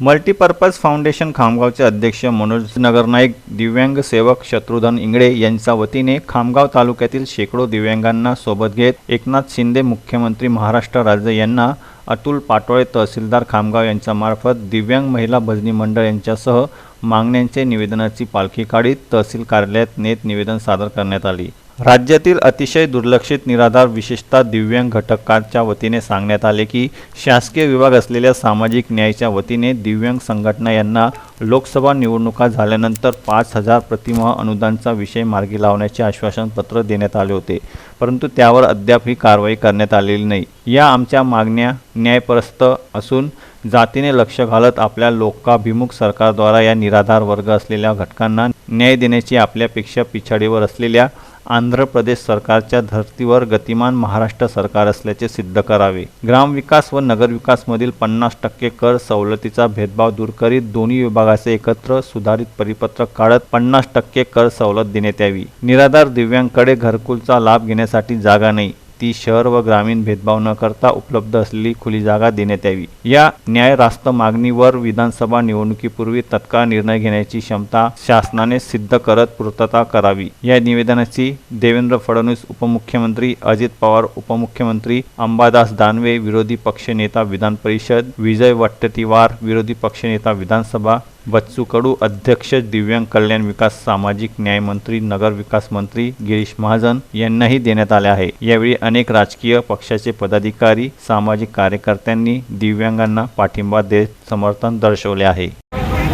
Multipurpose foundation खामगावचे अध्यक्ष मनोज नगरनाईक दिव्यांग सेवक शत्रुधन इंगळे यांच्या वतीने खामगाव तालुक्यातील शेकडो दिव्यांगांना सोबत घेत एकनाथ शिंदे मुख्यमंत्री महाराष्ट्र राज्य यांना अतुल पाटोळे तहसीलदार खामगाव यांच्यामार्फत दिव्यांग महिला भजनी मंडळ यांच्यासह मागण्यांचे निवेदनाची पालखी काढीत तहसील कार्यालयात नेत निवेदन सादर करण्यात आली. राज्यातील अतिशय दुर्लक्षित निराधार विशेषतः दिव्यांग घटकाच्या वतीने सांगण्यात आले की शासकीय विभाग असलेल्या सामाजिक न्यायाच्या वतीने दिव्यांग संघटना यांना लोकसभा निवडणुका झाल्यानंतर पाच हजार प्रतिमा अनुदानचा विषय मार्गी लावण्याचे आश्वासन पत्र देण्यात आले होते. परंतु त्यावर अद्याप ही कारवाई करण्यात आलेली नाही. या आमच्या मागण्या न्यायप्रस्त असून जातीने लक्ष घालत आपल्या लोकाभिमुख सरकारद्वारा या निराधार वर्ग असलेल्या घटकांना न्याय देण्याची आपल्यापेक्षा पिछाडीवर असलेल्या आंध्र प्रदेश सरकारच्या धर्तीवर गतिमान महाराष्ट्र सरकार असल्याचे सिद्ध करावे. ग्रामविकास व नगरविकासमधील पन्नास टक्के कर सवलतीचा भेदभाव दूर करीत दोन्ही विभागाचे एकत्र सुधारित परिपत्रक काढत पन्नास टक्के कर सवलत देण्यात यावी. निराधार दिव्यांकडे घरकुलचा लाभ घेण्यासाठी जागा नाही. ती शहर व ग्रामीण भेदभाव न करता उपलब्ध असलेली खुली जागा देण्यात यावी. या न्याय रास्त मागणीवर विधानसभा निवडणुकीपूर्वी तत्काळ निर्णय घेण्याची क्षमता शासनाने सिद्ध करत पूर्तता करावी. या निवेदनाची देवेंद्र फडणवीस उपमुख्यमंत्री अजित पवार उपमुख्यमंत्री अंबादास दानवे विरोधी पक्षनेता विधान परिषद विजय वट्टीवार विरोधी पक्षनेता विधानसभा बच्चू कडू अध्यक्ष दिव्यांग कल्याण विकास सामाजिक न्याय मंत्री नगर विकास मंत्री गिरीश महाजन यांनाही देण्यात आले आहे. यावेळी अनेक राजकीय पक्षाचे पदाधिकारी सामाजिक कार्यकर्त्यांनी दिव्यांगांना पाठिंबा देत समर्थन दर्शवले आहे.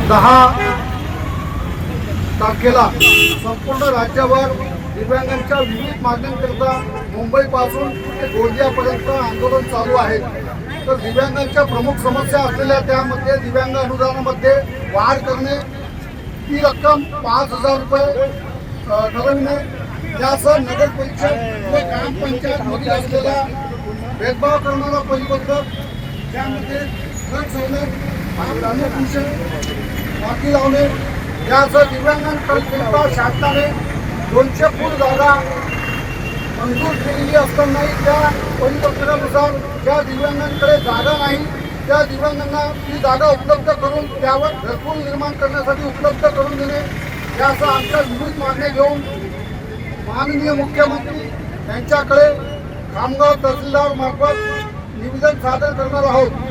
दहा तारखेला संपूर्ण राज्यावर दिव्यांगांच्या विविध मागण्यांकरता मुंबईपासून ते गोंदियापर्यंत आंदोलन चालू आहे. तर दिव्यांगांच्या प्रमुख समस्या असलेल्या त्यामध्ये दिव्यांग अनुदानामध्ये वाढ करणे ती रक्कम पाच हजार रुपये ठरवणे यासह नगर परिषद व ग्रामपंचायतमध्ये असलेला भेदभाव करणारा परिपत्रक त्यामध्ये ट्रक सवलत आणि भूषण माती लावणे यासह दिव्यांगांकरिता शासनाने दोनशे फूट जागा मंजूर केलेली असतानाही त्या परिपत्रकानुसार ज्या दिव्यांगांकडे जागा नाही. त्या दिव्यांगांना ती जागा उपलब्ध करून त्यावर घरकुल निर्माण करण्यासाठी उपलब्ध करून देणे यासह आमच्या विविध मागण्या घेऊन माननीय मुख्यमंत्री यांच्याकडे खामगाव तहसीलदार मार्फत निवेदन सादर करणार आहोत.